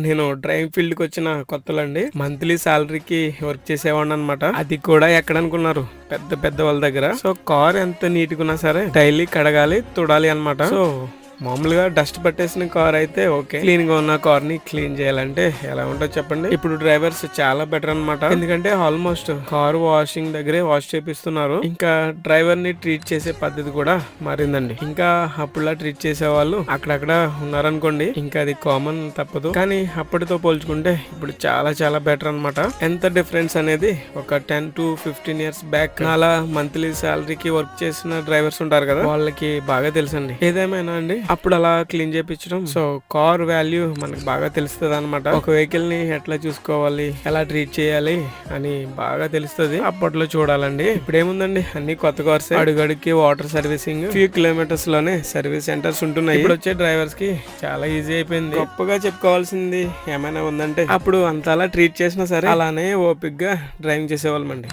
నేను డ్రైవింగ్ ఫీల్డ్కి వచ్చిన కొత్తలండి. మంత్లీ సాలరీకి వర్క్ చేసేవాడిని అనమాట అది కూడా ఎక్కడ అనుకున్నారు పెద్ద పెద్ద వాళ్ళ దగ్గర. సో కార్ ఎంత నీట్గా ఉన్నా సరే డైలీ కడగాలి తుడాలి అన్నమాట. సో మామూలుగా డస్ట్ పట్టేసిన కార్ అయితే ఓకే. క్లీన్గా ఉన్న కార్ని క్లీన్ చేయాలంటే ఎలా ఉంటుందో చెప్పండి. ఇప్పుడు డ్రైవర్స్ చాలా బెటర్ అన్నమాట. ఎందుకంటే ఆల్మోస్ట్ కార్ వాషింగ్ దగ్గరే వాష్ చేపిస్తున్నారు. ఇంకా డ్రైవర్ని ట్రీట్ చేసే పద్ధతి కూడా మారిందండి. ఇంకా అప్పుడులా ట్రీట్ చేసే వాళ్ళు అక్కడక్కడ ఉన్నారనుకోండి ఇంకా అది కామన్ తప్పదు. కానీ అప్పటితో పోల్చుకుంటే ఇప్పుడు చాలా చాలా బెటర్ అన్నమాట. ఎంత డిఫరెన్స్ అనేది ఒక ten to fifteen years back అలా మంత్లీ శాలరీకి వర్క్ చేసిన డ్రైవర్స్ ఉంటారు కదా వాళ్ళకి బాగా తెలుసండి. ఏదేమైనా అండి? అప్పుడు అలా క్లీన్ చేయించడం సో కార్ వాల్యూ మనకు బాగా తెలుస్తుంది అనమాట ఒక వెహికల్ని ఎట్లా చూసుకోవాలి ఎలా ట్రీట్ చేయాలి అని బాగా తెలుస్తుంది. అప్పట్లో చూడాలండి. ఇప్పుడు ఏముందండి అన్ని కొత్త కార్స్ అడుగడికి వాటర్ సర్వీసింగ్. ఫ్యూ కిలోమీటర్స్లోనే సర్వీస్ సెంటర్స్ ఉంటున్నాయి. ఇప్పుడు వచ్చే డ్రైవర్స్కి చాలా ఈజీ అయిపోయింది. గొప్పగా చెప్పుకోవాల్సింది ఏమైనా ఉందంటే. అప్పుడు అంత అలా ట్రీట్ చేసినా సరే అలానే ఓపిక్గా డ్రైవింగ్ చేసేవాళ్ళమండి.